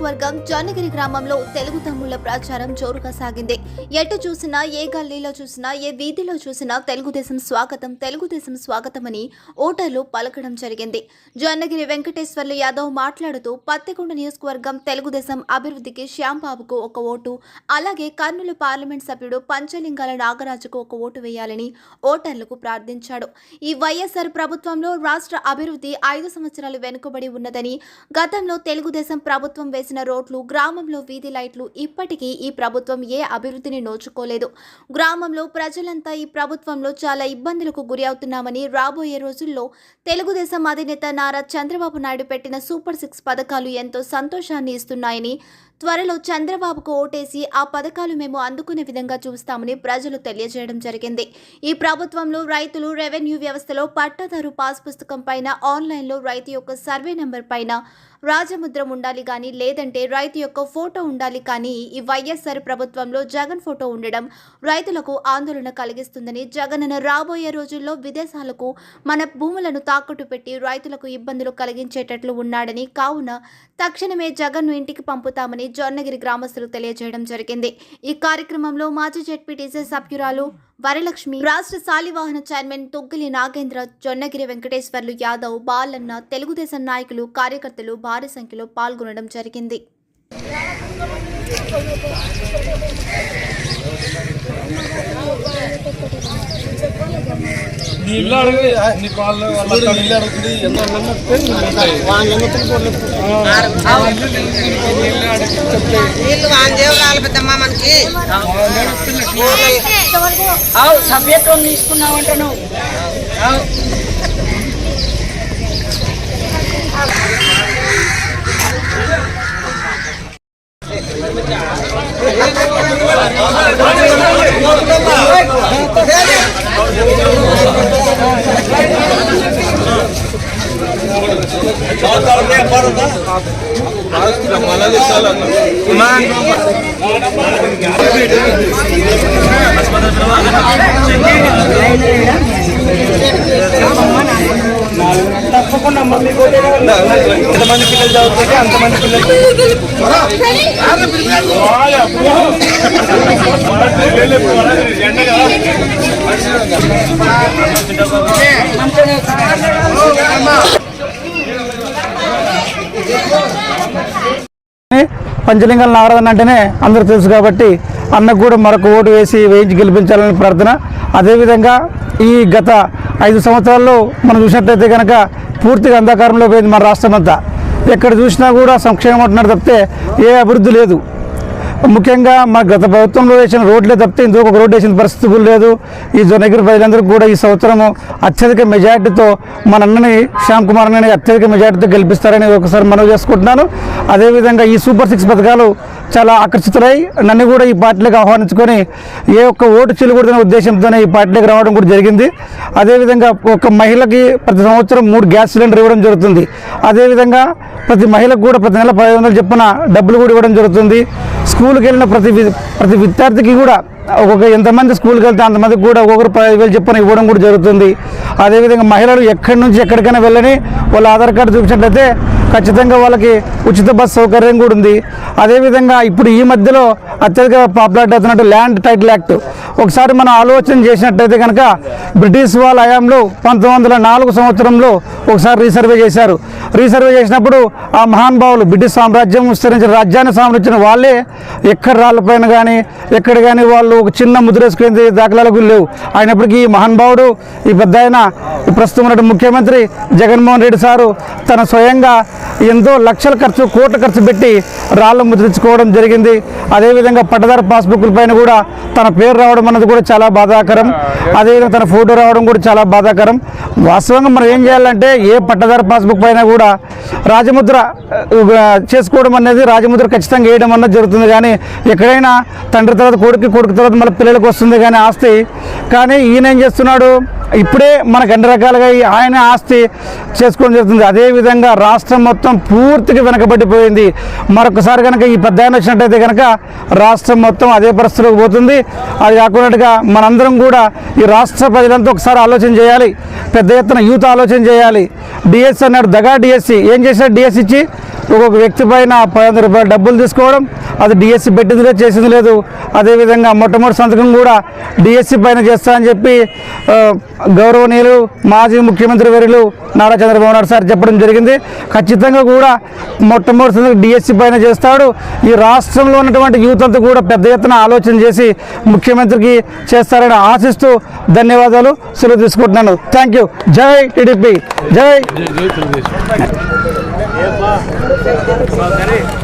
నియోజకవర్గం జొన్నగిరి గ్రామంలో తెలుగు తమ్ముళ్ళ ప్రచారం జోరుగా సాగింది. ఎటు చూసినా ఏ గల్లీలో చూసినా ఏ వీధిలో చూసినా తెలుగుదేశం స్వాగతం తెలుగుదేశం స్వాగతమని ఓటర్లు పలకడం జరిగింది. జొన్నగిరి వెంకటేశ్వర్లు యాదవ్ మాట్లాడుతూ పత్తికొండ నియోజకవర్గం తెలుగుదేశం అభివృద్ధికి శ్యాంబాబుకు ఒక ఓటు అలాగే కర్నూలు పార్లమెంట్ సభ్యుడు పంచలింగాల నాగరాజుకు ఒక ఓటు వేయాలని ఓటర్లకు ప్రార్థించాడు. ఈ వైఎస్ఆర్ ప్రభుత్వంలో రాష్ట్ర అభివృద్ధి ఐదు సంవత్సరాలు వెనుకబడి ఉన్నదని గతంలో తెలుగుదేశం ప్రభుత్వం వేసిన రోడ్లు గ్రామంలో వీధి లైట్లు ఇప్పటికీ ఈ ప్రభుత్వం ఏ అభివృద్ధిని నోచుకోలేదు. గ్రామంలో ప్రజలంతా ఈ ప్రభుత్వంలో చాలా ఇబ్బందులకు గురి అవుతున్నామని రాబోయే రోజుల్లో తెలుగుదేశం అధినేత నారా చంద్రబాబు నాయుడు పెట్టిన సూపర్ సిక్స్ పథకాలు ఎంతో సంతోషాన్ని ఇస్తున్నాయని త్వరలో చంద్రబాబుకు ఓటేసి ఆ పథకాలు మేము అందుకునే విధంగా చూస్తామని ప్రజలు తెలియజేయడం జరిగింది. ఈ ప్రభుత్వంలో రైతులు రెవెన్యూ వ్యవస్థలో పట్టాదారు పాస్ పుస్తకం పైన ఆన్లైన్లో రైతు యొక్క సర్వే నెంబర్ పైన రాజముద్ర ఉండాలి కానీ లేదంటే రైతు యొక్క ఫోటో ఉండాలి కానీ ఈ వైఎస్ఆర్ ప్రభుత్వంలో జగన్ ఫోటో ఉండడం రైతులకు ఆందోళన కలిగిస్తుందని జగన్ రాబోయే రోజుల్లో విదేశాలకు మన భూములను తాకట్టు పెట్టి రైతులకు ఇబ్బందులు కలిగించేటట్లు ఉన్నాడని కావున తక్షణమే జగన్ను ఇంటికి పంపుతామని జొన్నగిరి గ్రామస్తులు తెలియజేయడం జరిగింది. ఈ కార్యక్రమంలో మాజీ జెడ్పీటీసీ సభ్యురాలు వరలక్ష్మి. రాష్ట్ర శాలివాహన చైర్మన్ తొగ్గిలి నాగేంద్ర జొన్నగిరి వెంకటేశ్వర్లు యాదవ్ బాలన్న తెలుగుదేశం నాయకులు కార్యకర్తలు భారీ సంఖ్యలో పాల్గొనడం జరిగింది. ఇల్లు అడుగు నీ కాళ్ళు వాళ్ళ అక్కడ ఇల్లు అడుగుతుంది ఎంత నమ్మితే వీళ్ళు పెద్దమ్మ మనకి. అవు సభ్యత్వం తీసుకున్నావంట నువ్వు. తప్పకుండా మమ్మీ ఎంతమంది పిల్లలు చదువుతుంటే అంతమంది పిల్లలు పంచలింగాల నాగరాజన్ అంటేనే అందరూ తెలుసు కాబట్టి అన్నకు కూడా మరొక ఓటు వేసి వేయించి గెలిపించాలని ప్రార్థన. అదేవిధంగా ఈ గత ఐదు సంవత్సరాల్లో మనం చూసినట్లయితే కనుక పూర్తిగా అంధకారంలో పోయింది మన రాష్ట్రం అంతా ఎక్కడ చూసినా కూడా సంక్షేమం అంటున్నారు తప్పితే ఏ అభివృద్ధి లేదు. ముఖ్యంగా మా గత ప్రభుత్వంలో వేసిన రోడ్లే తప్పితే ఇందుకు ఒక రోడ్డు వేసిన పరిస్థితి కూడా లేదు. ఈ జొన్నగిరి ప్రజలందరూ కూడా ఈ సంవత్సరము అత్యధిక మెజార్టీతో మన అన్నని శ్యామ్ కుమార్ అన్నని అత్యధిక మెజార్టీతో గెలిపిస్తారని ఒకసారి మనవి చేసుకుంటున్నాను. అదేవిధంగా ఈ సూపర్ సిక్స్ పథకాలు చాలా ఆకర్షితులై నన్ను కూడా ఈ పార్టీలోకి ఆహ్వానించుకొని ఏ ఒక్క ఓటు చెల్లుకూడదనే ఉద్దేశంతోనే ఈ పార్టీలోకి రావడం కూడా జరిగింది. అదేవిధంగా ఒక మహిళకి ప్రతి సంవత్సరం మూడు గ్యాస్ సిలిండర్ ఇవ్వడం జరుగుతుంది. అదేవిధంగా ప్రతి మహిళకు కూడా ప్రతి నెల పదిహేను వందలు చెప్పిన డబ్బులు కూడా ఇవ్వడం జరుగుతుంది. స్కూల్కి వెళ్ళిన ప్రతి వి- ప్రతి విద్యార్థికి కూడా ఒక్కొక్క ఎంతమంది స్కూల్కి వెళ్తే అంతమందికి కూడా ఒక్కొక్కరు పదివేలు చెప్పని చెప్పిన ఇవ్వడం కూడా జరుగుతుంది. అదేవిధంగా మహిళలు ఎక్కడి నుంచి ఎక్కడికైనా వెళ్ళని వాళ్ళ ఆధార్ కార్డు చూపించినట్లయితే ఖచ్చితంగా వాళ్ళకి ఉచిత బస్ సౌకర్యం కూడా ఉంది. అదేవిధంగా ఇప్పుడు ఈ మధ్యలో అత్యధిక పాపులారిటీ అవుతున్నట్టు ల్యాండ్ టైటిల్ యాక్ట్. ఒకసారి మనం ఆలోచన చేసినట్టయితే కనుక బ్రిటిష్ వాళ్ళ హయాంలో పంతొమ్మిది వందల నాలుగు సంవత్సరంలో ఒకసారి రీసర్వే చేశారు. రీసర్వే చేసినప్పుడు ఆ మహానుభావులు బ్రిటిష్ సామ్రాజ్యం విస్తరించిన రాజ్యాన్ని సామరించిన వాళ్ళే ఎక్కడ రాళ్ళపైన కానీ ఎక్కడ కానీ వాళ్ళు ఒక చిన్న ముద్రేసుకునే దాఖలాలకు లేవు. అయినప్పటికీ ఈ మహానుభావుడు ఈ పెద్ద ఆయన ఈ ప్రస్తుతం ఉన్నటువంటి ముఖ్యమంత్రి జగన్మోహన్ రెడ్డి సారు తన స్వయంగా ఎంతో లక్షల ఖర్చు కోట్ల ఖర్చు పెట్టి రాళ్ళు ముద్రించుకోవడం జరిగింది. అదేవిధంగా పట్టదారు పాస్బుక్ల పైన కూడా తన పేరు రావడం అన్నది కూడా చాలా బాధాకరం. అదేవిధంగా తన ఫోటో రావడం కూడా చాలా బాధాకరం. వాస్తవంగా మనం ఏం చేయాలంటే ఏ పట్టదారు పాస్బుక్ పైన కూడా రాజముద్ర చేసుకోవడం అనేది రాజముద్ర ఖచ్చితంగా వేయడం అన్నది జరుగుతుంది. కానీ ఎక్కడైనా తండ్రి తర్వాత కొడుకు కొడుకు తర్వాత మళ్ళీ పిల్లలకు వస్తుంది కానీ ఆస్తి. కానీ ఈయన ఏం చేస్తున్నాడు? ఇప్పుడే మనకు అన్ని రకాలుగా ఆయన ఆస్తి చేసుకోవడం జరుగుతుంది. అదేవిధంగా రాష్ట్రం మొత్తం పూర్తిగా వెనకబడిపోయింది. మరొకసారి కనుక ఈ పెద్ద ఆయన వచ్చినట్టయితే కనుక రాష్ట్రం మొత్తం అదే పరిస్థితిలోకి పోతుంది. అది కాకుండా మనందరం కూడా ఈ రాష్ట్ర ప్రజలంతా ఒకసారి ఆలోచన చేయాలి. పెద్ద ఎత్తున యూత్ ఆలోచన చేయాలి. డిఎస్సి అన్నాడు దగా డిఎస్సి. ఏం చేశారు డిఎస్సి ఇచ్చి ఒక్కొక్క వ్యక్తి పైన పదిహేను రూపాయలు డబ్బులు తీసుకోవడం అది డిఎస్సి పెట్టింది లేదు చేసింది లేదు. అదేవిధంగా మొట్టమొదటి సంతకం కూడా డిఎస్సి పైన చేస్తా అని చెప్పి గౌరవనీయులు మాజీ ముఖ్యమంత్రి వర్యులు నారా చంద్రబాబు నాయుడు సార్ చెప్పడం జరిగింది. ఖచ్చితంగా కూడా మొట్టమొదటి సంతకం డిఎస్సి పైన చేస్తాడు. ఈ రాష్ట్రంలో ఉన్నటువంటి యూత్ అంతా కూడా పెద్ద ఎత్తున ఆలోచన చేసి ముఖ్యమంత్రికి చేస్తారని ఆశిస్తూ ధన్యవాదాలు. సెలవు తీసుకుంటున్నాను. థ్యాంక్ యూ జై టీడీపీ. జై. జై తెలుగుదేశం